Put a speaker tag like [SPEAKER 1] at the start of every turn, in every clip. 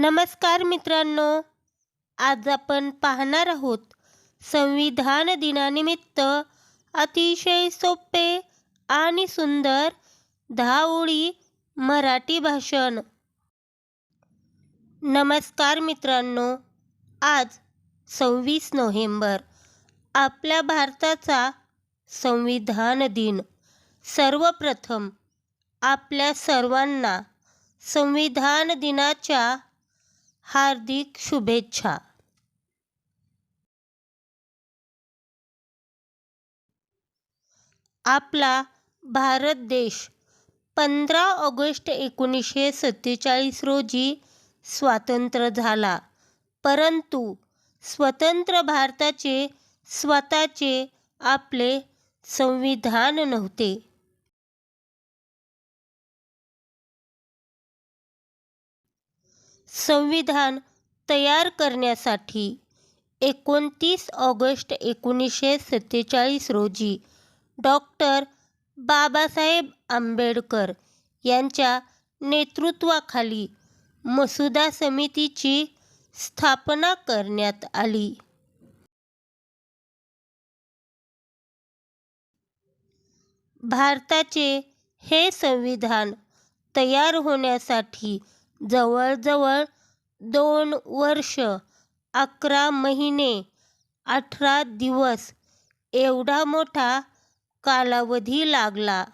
[SPEAKER 1] नमस्कार मित्रांनो आज आपण पाहणार आहोत संविधान दिनानिमित्त अतिशय सोपे आणि सुंदर दहा ओळी मराठी भाषण. नमस्कार मित्रांनो आज सव्वीस नोव्हेंबर आपल्या भारताचा संविधान दिन. सर्वप्रथम आपल्या सर्वांना संविधान दिनाच्या हार्दिक शुभेच्छा. आपला भारत देश पंधरा ऑगस्ट एकोणीसशे सत्तेचाळीस रोजी स्वातंत्र्य झाला. परंतु स्वतंत्र भारताचे स्वतःचे आपले संविधान नव्हते. संविधान तयार करण्यासाठी एकोणतीस ऑगस्ट एकोणीसशे सत्तेचाळीस रोजी डॉक्टर बाबासाहेब आंबेडकर यांच्या नेतृत्वाखाली मसुदा समितीची स्थापना करण्यात आली. भारताचे हे संविधान तयार होण्यासाठी जवळजवळ दोन वर्ष अकरा महिने अठरा दिवस एवढा मोठा कालावधी लागला.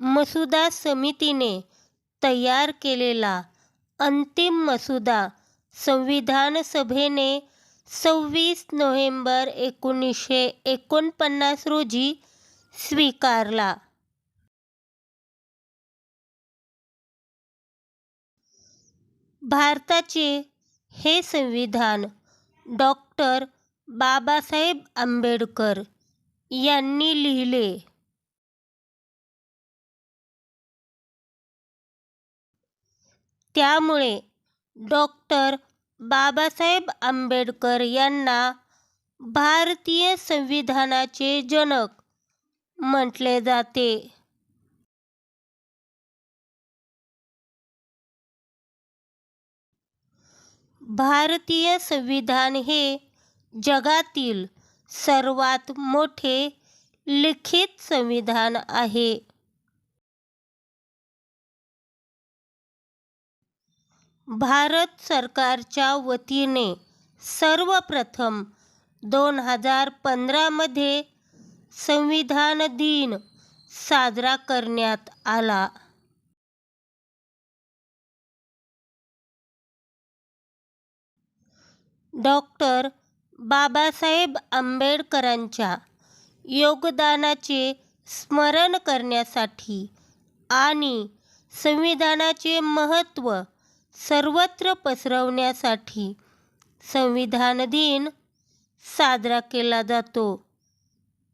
[SPEAKER 1] मसुदा समितीने तयार केलेला अंतिम मसुदा संविधान सभेने सव्वीस नोव्हेंबर एकोणीसशे एकोणपन्नास रोजी स्वीकारला. भारताचे हे संविधान डॉक्टर बाबासाहेब आंबेडकर यांनी लिहिले. त्यामुळे डॉक्टर बाबासाहेब आंबेडकर यांना भारतीय संविधानाचे जनक म्हटले जाते. भारतीय संविधान हे जगातील सर्वात मोठे लिखित संविधान आहे. भारत सरकारच्या वतीने सर्वप्रथम दोन हजार पंधरामध्ये संविधान दिन साजरा करण्यात आला. डॉक्टर बाबासाहेब आंबेडकरांच्या योगदानाचे स्मरण करण्यासाठी आणि संविधानाचे महत्त्व सर्वत्र पसरवण्यासाठी संविधान दिन साजरा केला जातो.